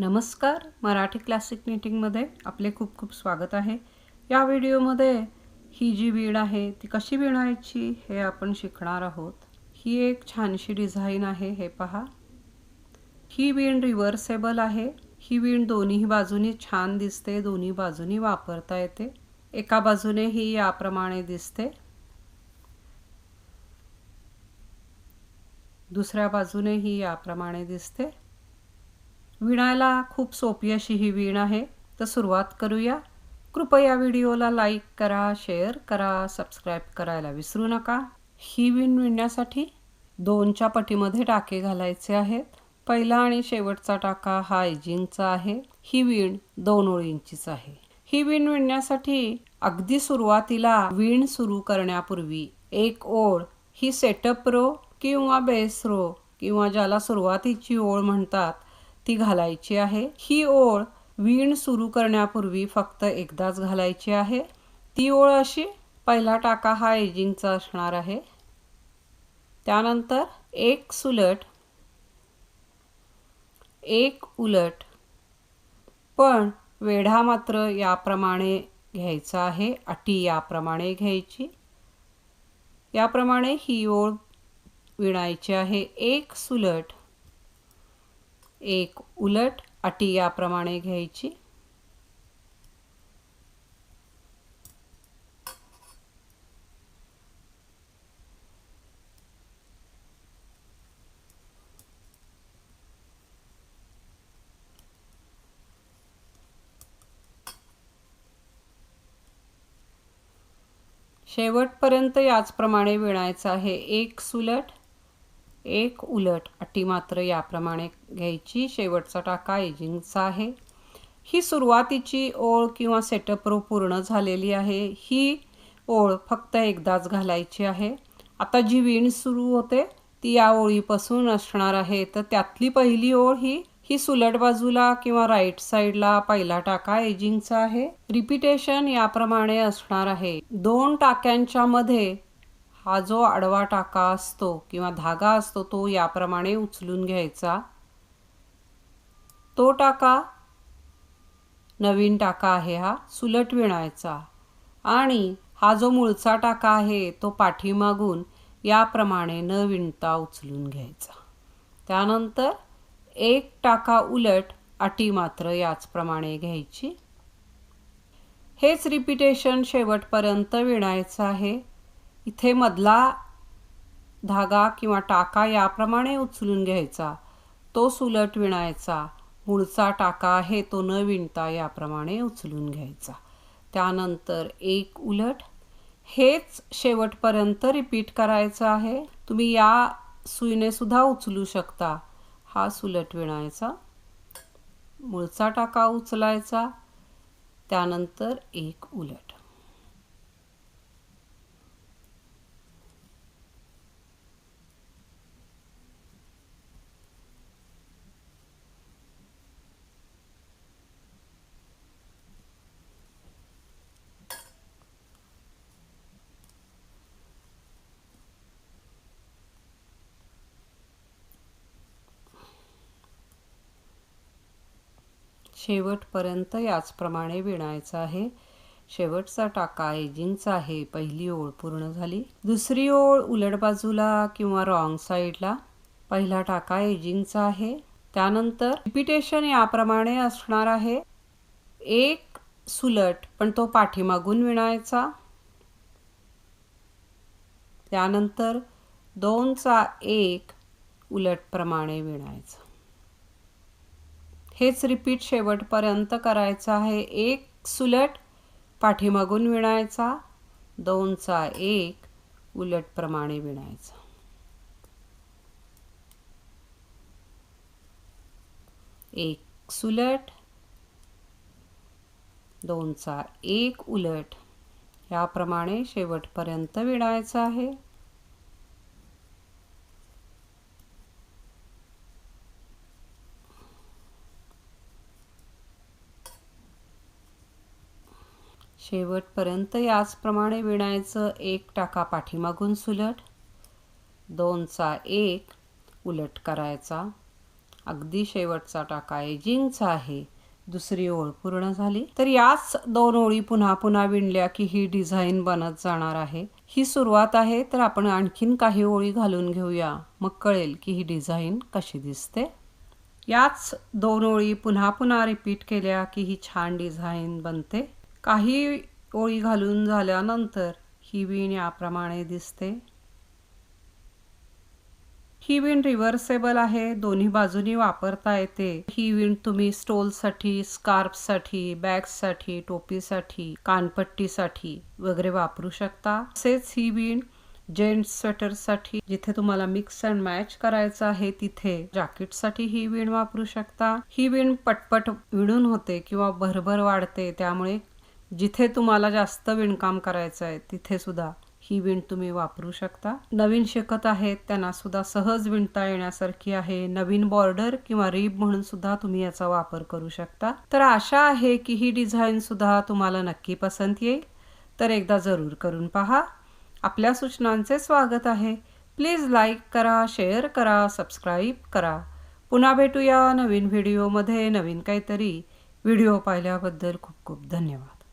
नमस्कार. मराठी क्लासिक निटिंगमध्ये आपले खूप खूप स्वागत आहे. या व्हिडिओमध्ये ही जी विण आहे ती कशी विणायची हे आपण शिकणार आहोत. ही एक छानशी डिझाईन आहे हे पहा. ही विण रिव्हर्सेबल आहे. ही विण दोन्ही बाजूनी छान दिसते दोन्ही बाजूनी वापरता येते. एका बाजूने ही याप्रमाणे दिसते. दुसऱ्या बाजूने ही याप्रमाणे दिसते. विणायला खूप सोपी अशी ही वीण आहे. तर सुरुवात करूया. कृपया व्हिडिओला लाईक करा शेअर करा सबस्क्राईब करायला विसरू नका. ही वीण विणण्यासाठी दोनच्या पटीमध्ये टाके घालायचे आहेत. पहिला आणि शेवटचा टाका हा एजिंगचा आहे. ही वीण दोन ओळींचीच आहे. ही वीण विणण्यासाठी अगदी सुरुवातीला वीण सुरू करण्यापूर्वी एक ओळ ही सेटअप रो किंवा बेस रो किंवा ज्याला सुरुवातीची ओळ म्हणतात ती घालायची आहे. ही ओळ वीण सुरू करण्यापूर्वी फक्त एकदाच घालायची आहे. ती ओळ अशी पहिला टाका हा एजिंगचा असणार आहे. त्यानंतर एक सुलट एक उलट. पण वेढा मात्र याप्रमाणे घ्यायचा आहे अटी याप्रमाणे घ्यायची. याप्रमाणे ही ओळ विणायची आहे. एक सुलट एक उलट अटी याप्रमाणे घ्यायची. शेवटपर्यंत याचप्रमाणे विणायचं आहे. एक सुलट एक उलट अटी मात्र याप्रमाणे घ्यायची. शेवटचा टाका एजिंगचा आहे. ही सुरुवातीची ओळ किंवा सेटअप रो पूर्ण झालेली आहे. ही ओळ फक्त एकदाच घालायची आहे. आता जी विण सुरू होते ती या ओळीपासून असणार आहे. तर त्यातली पहिली ओळ ही ही सुलट बाजूला किंवा राईट साईडला पहिला टाका एजिंगचा आहे. रिपिटेशन याप्रमाणे असणार आहे. दोन टाक्यांच्या मध्ये हा जो आडवा टाका असतो किंवा धागा असतो तो याप्रमाणे उचलून घ्यायचा. तो टाका नवीन टाका आहे हा सुलट विणायचा. आणि हा जो मूळचा टाका आहे तो पाठीमागून याप्रमाणे न विणता उचलून घ्यायचा. त्यानंतर एक टाका उलट अटी मात्र याचप्रमाणे घ्यायची. हेच रिपिटेशन शेवटपर्यंत विणायचं आहे. इथे मधला धागा किंवा टाका याप्रमाणे उचलून घ्यायचा. तो सुलट विणायचा. मूळचा टाका आहे तो न विणता याप्रमाणे उचलून घ्यायचा. त्यानंतर एक उलट. हेच शेवटपर्यंत रिपीट करायचं आहे. तुम्ही या सुईने सुद्धा उचलू शकता. हा सुलट विणायचा. मूळचा टाका उचलायचा. त्यानंतर एक उलट. शेवटपर्यंत याचप्रमाणे विणायचं आहे. शेवटचा टाका एजिंगचा आहे. पहिली ओळ पूर्ण झाली. दुसरी ओळ उलट बाजूला किंवा रॉंग साईडला. पहिला टाका एजिंगचा आहे. त्यानंतर रिपिटेशन याप्रमाणे असणार आहे. एक सुलट पण तो पाठीमागून विणायचा. त्यानंतर दोनचा एक उलटप्रमाणे विणायचा. हेच रिपीट शेवटपर्यंत करायचं आहे. एक सुलट पाठीमागून विणायचा दोनचा एक उलटप्रमाणे विणायचा. एक सुलट दोनचा एक उलट याप्रमाणे शेवटपर्यंत विणायचं आहे. शेवटपर्यंत याचप्रमाणे विणायचं एक टाका पाठीमागून सुलट दोनचा एक उलट करायचा. अगदी शेवटचा टाका एजिंगचा आहे. दुसरी ओळ पूर्ण झाली. तर याच दोन ओळी पुन्हा पुन्हा विणल्या की ही डिझाईन बनत जाणार आहे. ही सुरुवात आहे तर आपण आणखीन काही ओळी घालून घेऊया. मग कळेल की ही डिझाईन कशी दिसते. याच दोन ओळी पुन्हा पुन्हा रिपीट केल्या की ही छान डिझाईन बनते. काही ओळी घालून झाल्यानंतर ही विण याप्रमाणे दिसते. ही विण रिव्हर्सेबल आहे दोन्ही बाजूनी वापरता येते. ही विण तुम्ही स्टोलसाठी स्कार्फसाठी बॅग्ससाठी टोपीसाठी कानपट्टीसाठी वगैरे वापरू शकता. तसेच ही विण जेंट्स स्वेटरसाठी जिथे तुम्हाला मिक्स अँड मॅच करायचं आहे तिथे जॅकेटसाठी ही विण वापरू शकता. ही विण पटपट विणून होते किंवा भरभर वाढते त्यामुळे जिथे तुम्हाला जास्त विणकाम करायचं आहे तिथेसुद्धा ही विण तुम्ही वापरू शकता. नवीन शिकत आहेत त्यांनासुद्धा सहज विणता येण्यासारखी आहे. नवीन बॉर्डर किंवा रिब म्हणून सुद्धा तुम्ही याचा वापर करू शकता. तर आशा आहे की ही डिझाईनसुद्धा तुम्हाला नक्की पसंत येईल. तर एकदा जरूर करून पहा. आपल्या सूचनांचे स्वागत आहे. प्लीज लाईक करा शेअर करा सबस्क्राईब करा. पुन्हा भेटूया नवीन व्हिडिओमध्ये नवीन काहीतरी व्हिडिओ पाहिल्याबद्दल खूप खूप धन्यवाद.